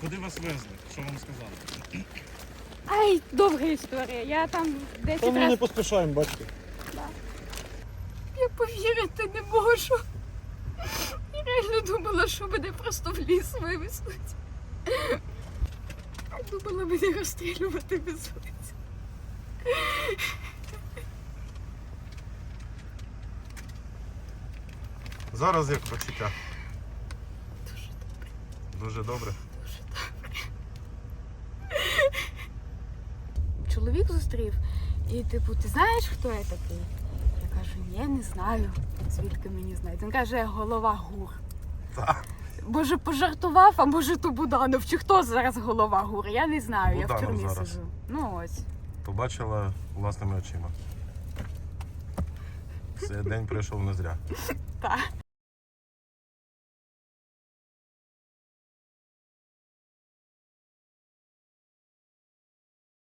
Куди вас везли? Що вам сказали? Ай, довга історія. Я там 10 Та ми не разів. поспішаємо, бачите. Я повірити не можу. Я реально думала, що мене просто в ліс вивезуть. Думала, мене розстрілювати везуть. Зараз як почуття? Дуже добре. Чоловік зустрів, і типу, ти знаєш, хто я такий? Я кажу, ні, не знаю. Звідки мені знають? Він каже, голова гур. Так. Може, пожартував, а може то Буданов. Чи хто зараз голова гур? Я не знаю, я в Буданов тюрмі зараз. сижу. Ну ось. Побачила власними очима. Це день пройшов не зря. Так.